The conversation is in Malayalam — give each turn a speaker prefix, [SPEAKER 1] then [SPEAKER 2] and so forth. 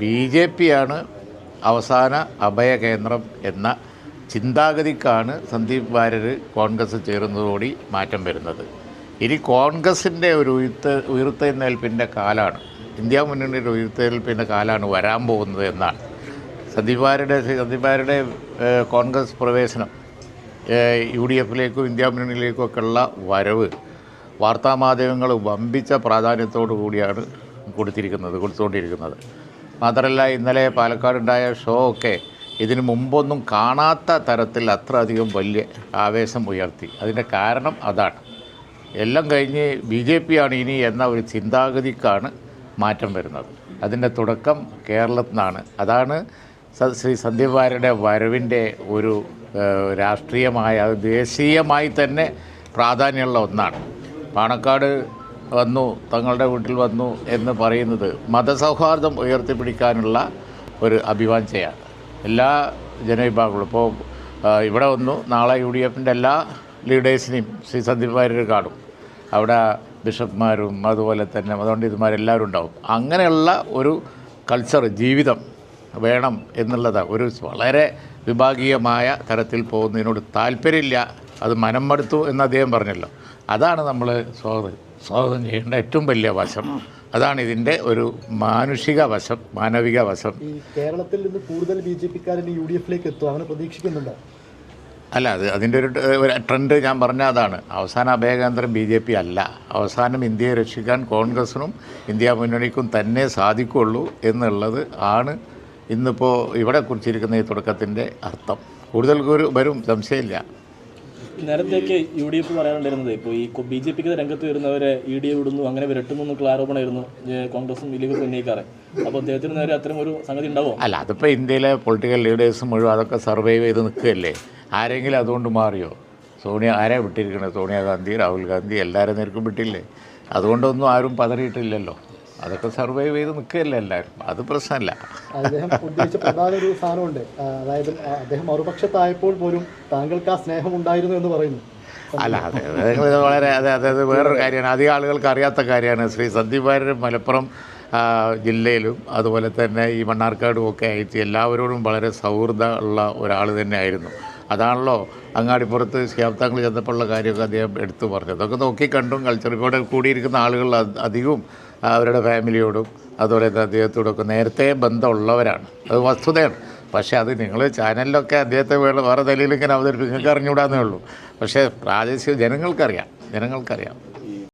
[SPEAKER 1] ബി ജെ പിയാണ് അവസാന അഭയകേന്ദ്രം എന്ന ചിന്താഗതിക്കാണ് സന്ദീപ് വാര്യർ കോൺഗ്രസ് ചേരുന്നതോടെ മാറ്റം വരുന്നത്. ഇനി കോൺഗ്രസിന്റെ ഒരു ഉയർത്ത ഉയർത്തെഴുന്നേൽപ്പിന്റെ കാലാണ് ഇന്ത്യ മുന്നണിയുടെ ഉയർത്തെഴുന്നേൽപ്പിന്റെ കാലാണ് വരാൻ പോകുന്നത് എന്നാണ്. സന്ദീപ് വാര്യരുടെ സന്ദീപ് വാര്യരുടെ കോൺഗ്രസ് പ്രവേശനം യു ഡി എഫിലേക്കും ഇന്ത്യ മുന്നണിയിലേക്കും ഒക്കെയുള്ള വരവ് വാർത്താമാധ്യമങ്ങൾ വമ്പിച്ച പ്രാധാന്യത്തോടു കൂടിയാണ് കൊടുത്തിരിക്കുന്നത് കൊടുത്തുകൊണ്ടിരിക്കുന്നത്. മാത്രമല്ല ഇന്നലെ പാലക്കാടുണ്ടായ ഷോ ഒക്കെ ഇതിനു മുമ്പൊന്നും കാണാത്ത തരത്തിൽ അത്ര അധികം വലിയ ആവേശം ഉയർത്തി. അതിന്റെ കാരണം അതാണ്. എല്ലാം കഴിഞ്ഞ് ബി ജെ പി ആണ് ഇനി എന്ന ഒരു ചിന്താഗതിക്കാണ് മാറ്റം വരുന്നത്. അതിന്റെ തുടക്കം കേരളത്തിൽ നിന്നാണ്. അതാണ് ശ്രീ സന്ദീപ് വാര്യരുടെ വരവിന്റെ ഒരു രാഷ്ട്രീയമായ ദേശീയമായി തന്നെ പ്രാധാന്യമുള്ള ഒന്നാണ്. പാണക്കാട് വന്നു തങ്ങളുടെ വീട്ടിൽ വന്നു എന്ന് പറയുന്നത് മതസൗഹാർദ്ദം ഉയർത്തിപ്പിടിക്കാനുള്ള ഒരു അഭിവാഞ്ചയാണ് എല്ലാ ജനവിഭാഗങ്ങളും ഇപ്പോൾ ഇവിടെ വന്നു. നാളെ യു ഡി എഫിന്റെ എല്ലാ ലീഡേഴ്സിനെയും ശ്രീ സന്ദീപ് വാര്യർ കാണും. അവിടെ ബിഷപ്പ്മാരും അതുപോലെ തന്നെ മതപണ്ഡിതന്മാരെല്ലാവരും ഉണ്ടാവും. അങ്ങനെയുള്ള ഒരു കൾച്ചർ ജീവിതം വേണം എന്നുള്ളതാണ് ഒരു വളരെ വിഭാഗീയമായ തരത്തിൽ പോകുന്നതിനോട് താല്പര്യമില്ല. അത് മനം മടുത്തു എന്ന് അദ്ദേഹം പറഞ്ഞല്ലോ. അതാണ് നമ്മൾ സ്വാഗതം. സ്വാഗതം ചെയ്യേണ്ട ഏറ്റവും വലിയ വശം. അതാണ് ഇതിന്റെ ഒരു മാനുഷിക വശം മാനവിക വശം.
[SPEAKER 2] ഈ കേരളത്തിൽ നിന്ന് കൂടുതൽ ബി ജെ പിക്കാരൻ യു ഡി എഫിലേക്ക് എത്തും അങ്ങനെ പ്രതീക്ഷിക്കുന്നുണ്ട്?
[SPEAKER 1] അല്ല അത് അതിന്റെ ഒരു ട്രെൻഡ് ഞാൻ പറഞ്ഞ അതാണ്. അവസാന അഭയകേന്ദ്രം ബി ജെ പി അല്ല. അവസാനം ഇന്ത്യയെ രക്ഷിക്കാൻ കോൺഗ്രസിനും ഇന്ത്യ മുന്നണിക്കും തന്നെ സാധിക്കുള്ളൂ എന്നുള്ളത് ആണ് ഇന്നിപ്പോൾ ഇവിടെ കുറിച്ചിരിക്കുന്ന ഈ തുടക്കത്തിന്റെ അർത്ഥം. കൂടുതൽ ഒരു വരും സംശയമില്ല.
[SPEAKER 3] നേരത്തേക്ക് യു ഡി എഫ് പറയാനുണ്ടായിരുന്നത് ഇപ്പോൾ ഈ ബി ജെ പിക്ക് രംഗത്ത് വരുന്നവരെ ഇ ഡി എ വിടുന്നു അങ്ങനെ വിരട്ടുന്നു എന്നൊക്കെ ആരോപണമായിരുന്നു കോൺഗ്രസും ലീഗും ഉന്നയിക്കാറ്. അപ്പോൾ അദ്ദേഹത്തിന് നേരെ അത്തരം ഒരു സംഗതി ഉണ്ടാവും?
[SPEAKER 1] അല്ല അതിപ്പോൾ ഇന്ത്യയിലെ പൊളിറ്റിക്കൽ ലീഡേഴ്സ് മുഴുവൻ അതൊക്കെ സർവൈവ് ചെയ്ത് നിൽക്കുകയല്ലേ? ആരെങ്കിലും അതുകൊണ്ട് മാറിയോ? സോണിയ ആരാ വിട്ടിരിക്കണേ? സോണിയാഗാന്ധി രാഹുൽ ഗാന്ധി എല്ലാവരും നേർക്കും വിട്ടില്ലേ? അതുകൊണ്ടൊന്നും ആരും പതറിയിട്ടില്ലല്ലോ. അതൊക്കെ സർവൈവ് ചെയ്ത് നിൽക്കുകയല്ലേ എല്ലാവരും? അത് പ്രശ്നമല്ല.
[SPEAKER 2] അദ്ദേഹം ഉദ്ദേശിച്ച പ്രധാന ഒരു സാധനമുണ്ട്. അതായത് അദ്ദേഹം മറുപക്ഷത്തായപ്പോൾ പോലും താങ്കൾക്ക് ആ സ്നേഹം ഉണ്ടായിരുന്നു എന്ന് പറയുന്നു.
[SPEAKER 1] അല്ല അതെ അതെ വളരെ അതെ അതായത് വേറൊരു കാര്യമാണ്. അധികം ആളുകൾക്ക് അറിയാത്ത കാര്യമാണ്. ശ്രീ സന്ദീപ് വാര്യർ മലപ്പുറം ജില്ലയിലും അതുപോലെ തന്നെ ഈ മണ്ണാർക്കാടും ഒക്കെ ആയിട്ട് എല്ലാവരോടും വളരെ സൗഹൃദ ഉള്ള ഒരാൾ തന്നെയായിരുന്നു. അതാണല്ലോ അങ്ങാടിപ്പുറത്ത് ശാബ്ദങ്ങൾ ചെന്നപ്പോഴുള്ള കാര്യമൊക്കെ അദ്ദേഹം എടുത്തു പറഞ്ഞത്. അതൊക്കെ നോക്കി കണ്ടും കൾച്ചർ ഇവിടെ കൂടിയിരിക്കുന്ന ആളുകൾ അധികവും അവരുടെ ഫാമിലിയോടും അതുപോലെ തന്നെ അദ്ദേഹത്തോടൊക്കെ നേരത്തെ ബന്ധമുള്ളവരാണ്. അത് വസ്തുതയാണ്. പക്ഷേ അത് നിങ്ങൾ ചാനലിലൊക്കെ അദ്ദേഹത്തെ വേണം വേറെ നിലയിൽ ഇങ്ങനെ അവതരിപ്പിക്കും. നിങ്ങൾക്ക് അറിഞ്ഞുകൂടാന്നേ ഉള്ളൂ. പക്ഷേ പ്രാദേശിക ജനങ്ങൾക്കറിയാം. ജനങ്ങൾക്കറിയാം.